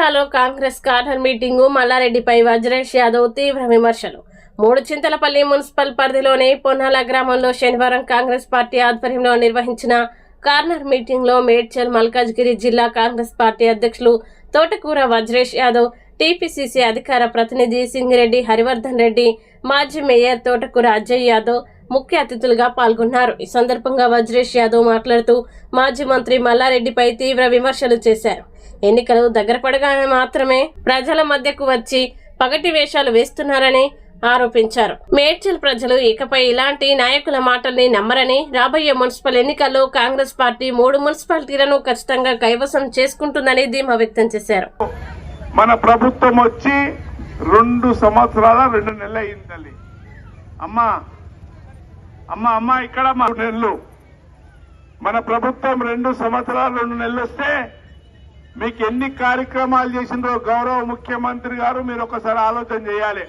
తెలంగాణలో Congress corner meeting మల్లారెడ్డిపై వజ్రేష్ యాదవ్ తీవ్ర విమర్శలు. మూడు చింతలపల్లి మున్సిపల్ పరిధిలోని పొన్నాల గ్రామంలో శనివారం కాంగ్రెస్ పార్టీ ఆధ్వర్యంలో నిర్వహించిన కార్నర్ మీటింగ్లో మేడ్చల్ మల్కాజ్గిరి జిల్లా కాంగ్రెస్ పార్టీ అధ్యక్షులు తోటకూర వజ్రేష్ యాదవ్ టీపీసీసీ అధికార ప్రతినిధి సింగిరెడ్డి హరివర్ధన్ రెడ్డి మాజీ మేయర్ తోటకూర అజయ్ యాదవ్ ముఖ్య అతిథులుగా పాల్గొన్నారు. ఈ సందర్భంగా వజ్రేష్ యాదవ్ మాట్లాడుతూ మాజీ మంత్రి మల్లారెడ్డిపై తీవ్ర విమర్శలు చేశారు. ఎన్నికలు దగ్గర పడగానే మాత్రమే ప్రజల మధ్యకు వచ్చి పగటి వేషాలు వేస్తున్నారని ఆరోపించారు. మేడ్చల్ ప్రజలు ఇకపై ఇలాంటి నాయకుల మాటల్ని నమ్మరని రాబోయే మున్సిపల్ ఎన్నికల్లో కాంగ్రెస్ పార్టీ మూడు మున్సిపాలిటీలను ఖచ్చితంగా కైవసం చేసుకుంటుందని ధీమా వ్యక్తం చేశారు. మన ప్రభుత్వం వచ్చి రెండు సంవత్సరాల రెండు నెలలు అయింది అమ్మా అమ్మ అమ్మ ఇక్కడ నెలలు. మన ప్రభుత్వం రెండు సంవత్సరాలు రెండు నెలలు వస్తే మీకు ఎన్ని కార్యక్రమాలు చేసిందో గౌరవ ముఖ్యమంత్రి గారు మీరు ఒకసారి ఆలోచన చేయాలి.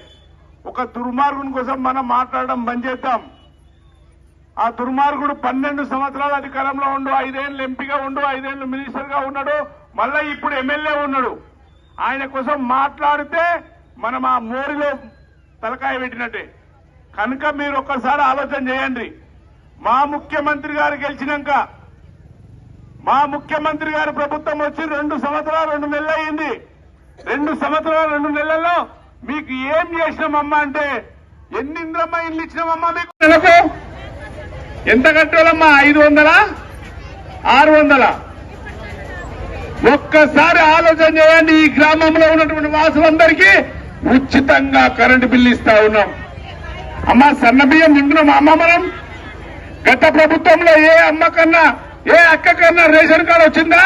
ఒక దుర్మార్గుని కోసం మనం మాట్లాడడం బంద్ చేద్దాం. ఆ దుర్మార్గుడు పన్నెండు సంవత్సరాల అధికారంలో ఉండు ఐదేళ్ళు ఎంపీగా ఉండు ఐదేళ్ళు మినిస్టర్గా ఉన్నాడు మళ్ళా ఇప్పుడు ఎమ్మెల్యే ఉన్నాడు. ఆయన కోసం మాట్లాడితే మనం ఆ మోరిలో తలకాయ పెట్టినట్టే. కనుక మీరు ఒక్కసారి ఆలోచన చేయండి. మా ముఖ్యమంత్రి గారు గెలిచినాక మా ముఖ్యమంత్రి గారి ప్రభుత్వం వచ్చి రెండు సంవత్సరాలు రెండు నెలలు అయింది. రెండు సంవత్సరాలు రెండు నెలల్లో మీకు ఏం చేసినామమ్మా అంటే ఎన్ని ఇంద్రమ్మ ఇల్లు ఇచ్చినామమ్మా మీకు? నెలకు ఎంత కట్టాలమ్మా? ఐదు వందలా? ఆరు వందలా? ఒక్కసారి ఆలోచన చేయండి ఈ గ్రామంలో ఉన్నటువంటి వాసులందరికీ ఉచితంగా కరెంటు బిల్లు ఇస్తా ఉన్నాం. అమ్మా సన్న బియ్యం తింటున్నాం అమ్మ మనం? గత ప్రభుత్వంలో ఏ అమ్మ కన్నా ఏ అక్క కన్నా రేషన్ కార్డు వచ్చిందా?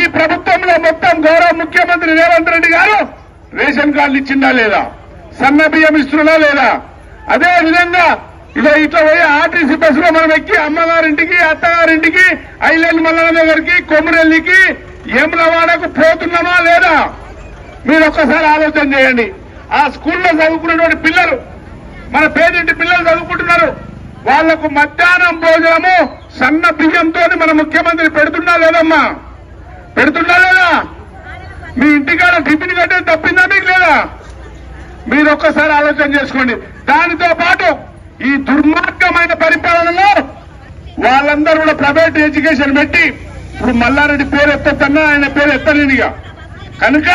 ఈ ప్రభుత్వంలో మొత్తం గౌరవ ముఖ్యమంత్రి రేవంత్ రెడ్డి గారు రేషన్ కార్డులు ఇచ్చిందా లేదా? సన్న బియ్యం ఇస్తున్నా లేదా? అదే విధంగా ఇలా ఇట్లా పోయి ఆర్టీసీ బస్సులో మనం ఎక్కి అమ్మగారింటికి అత్తగారింటికి ఐలాండ్ మల్లన్న దగ్గరికి కొమురెల్లికి ఏములవాడకు పోతున్నామా లేదా? మీరు ఒక్కసారి ఆలోచన చేయండి. ఆ స్కూల్లో చదువుకున్నటువంటి పిల్లలు మన పేదింటి పిల్లలు చదువుకుంటున్నారు. వాళ్ళకు మధ్యాహ్నం భోజనము సన్న బియ్యంతో మన ముఖ్యమంత్రి పెడుతున్నా లేదమ్మా? పెడుతున్నా లేదా? మీ ఇంటికాడ టిఫిన్ కట్టే తప్పిందా మీకు లేదా? మీరు ఒక్కసారి ఆలోచన చేసుకోండి. దానితో పాటు ఈ దుర్మార్గమైన పరిపాలనలో వాళ్ళందరూ కూడా ప్రైవేట్ ఎడ్యుకేషన్ పెట్టి ఇప్పుడు మల్లారెడ్డి పేరు ఎత్తన్నా ఆయన పేరు ఎత్తలేనిగా. కనుక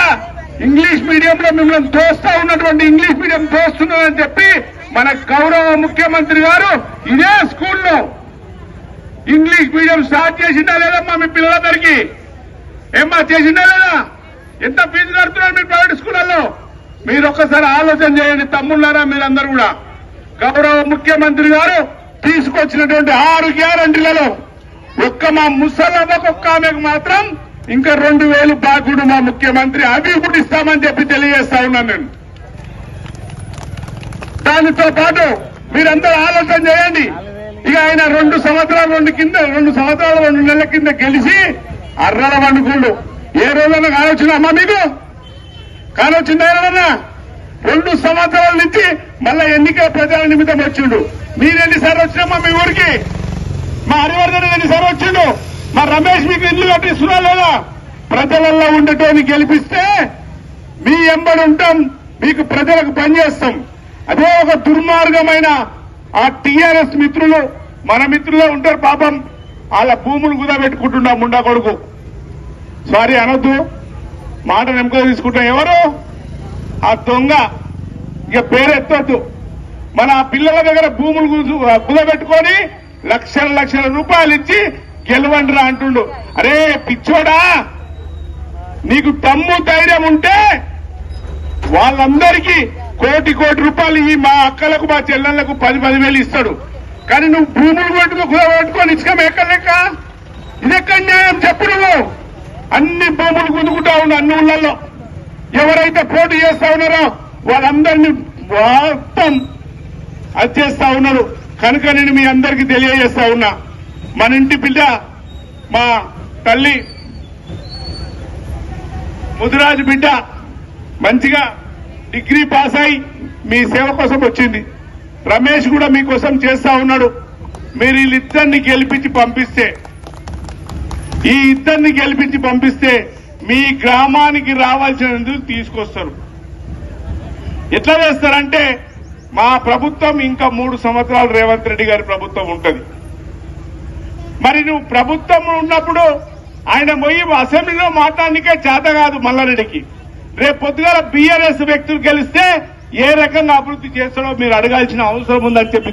ఇంగ్లీష్ మీడియంలో మిమ్మల్ని తోస్తా ఉన్నటువంటి ఇంగ్లీష్ మీడియం తోస్తున్నారని చెప్పి మన గౌరవ ముఖ్యమంత్రి గారు ఇదే స్కూల్లో. ఇంగ్లీష్ మీడియం స్టార్ట్ చేసిందా లేదమ్మా మీ పిల్లలందరికీ? ఏమ్మా చేసిందా లేదా? ఎంత ఫీజు కడుతున్నారు మీ ప్రైవేట్ స్కూళ్ళల్లో? మీరు ఒక్కసారి ఆలోచన చేయండి తమ్ముళ్ళారా మీరందరూ కూడా. గౌరవ ముఖ్యమంత్రి గారు తీసుకొచ్చినటువంటి ఆరు గ్యారంటీలలో ఒక్క మా ముసలమ్మకు ఒక్క ఆమెకు మాత్రం ఇంకా రెండు వేలు బాకుడు మా ముఖ్యమంత్రి. అవి కూడా ఇస్తామని చెప్పి తెలియజేస్తా ఉన్నాను నేను. దానితో పాటు మీరందరూ ఆలోచన చేయండి. ఇక ఆయన రెండు సంవత్సరాలు రెండు కింద రెండు సంవత్సరాలు రెండు నెలల కింద గెలిచి అర్రల వండుకుండు ఏ రోజైనా కానొచ్చిందమ్మా మీకు? కానొచ్చిందా ఏమన్నా రెండు సంవత్సరాల నుంచి మళ్ళా ఎన్నికల ప్రచార నిమిత్తం వచ్చిండు. మీరు ఎన్నిసార్లు వచ్చినమ్మా మీ ఊరికి? మా హరివర్ధన్ ఎన్నిసార్లు వచ్చిండు? మా రమేష్ మీకు ఇల్లు కట్టిస్తున్నా లేదా? ప్రజలలో ఉండటోని గెలిపిస్తే మీ ఎంబడి ఉంటాం మీకు ప్రజలకు పనిచేస్తాం అదే ఒక దుర్మార్గమైన ఆ టీఆర్ఎస్ మిత్రులు మన మిత్రులే ఉంటారు పాపం. వాళ్ళ భూములు కూడా ముండా కొడుకు. సారీ అనొద్దు. మాట నెమ్మక తీసుకుంటాం. ఎవరు? ఆ దొంగ. ఇక పేరెత్తొద్దు మన ఆ పిల్లల దగ్గర భూములు కుదబెట్టుకొని లక్షల లక్షల రూపాయలు ఇచ్చి గెలవండిరా అంటుండు. అరే పిచ్చోడా! నీకు తమ్ము ధైర్యం ఉంటే వాళ్ళందరికీ కోటి కోటి రూపాయలు ఈ మా అక్కలకు మా చెల్లెళ్ళకు పది పదివేలు ఇస్తాడు. కానీ నువ్వు భూములు కొట్టుకో కుదబెట్టుకొని ఇసుక ఎక్కడ లెక్క ఇదెక్కడ న్యాయం? చెప్పు నువ్వు. అన్ని భూములు గుందుకుంటా ఉన్నా అన్ని ఊళ్ళల్లో. ఎవరైతే పోటీ చేస్తా ఉన్నారో వాళ్ళందరినీ మొత్తం అది చేస్తా ఉన్నారు. కనుక నేను మీ అందరికీ తెలియజేస్తా ఉన్నా. మన ఇంటి బిడ్డ మా తల్లి ముదిరాజు బిడ్డ మంచిగా డిగ్రీ పాస్ అయి మీ సేవ కోసం వచ్చింది. రమేష్ కూడా మీకోసం చేస్తా ఉన్నాడు. మీరు వీళ్ళిద్దరిని గెలిపించి పంపిస్తే ఈ ఇద్దరిని గెలిపించి పంపిస్తే మీ గ్రామానికి రావాల్సిన నిధులు తీసుకొస్తారు. ఎట్లా చేస్తారంటే మా ప్రభుత్వం ఇంకా మూడు సంవత్సరాలు రేవంత్ రెడ్డి గారి ప్రభుత్వం ఉంటుంది. మరి నువ్వు ప్రభుత్వం ఉన్నప్పుడు ఆయన పోయి అసెంబ్లీలో మాట్లాడనికే చేత కాదు మల్లారెడ్డికి. రేపు పొద్దుగాల బీఆర్ఎస్ వ్యక్తులు గెలిస్తే ఏ రకంగా అభివృద్ధి చేస్తాడో మీరు అడగాల్సిన అవసరం ఉందని చెప్పి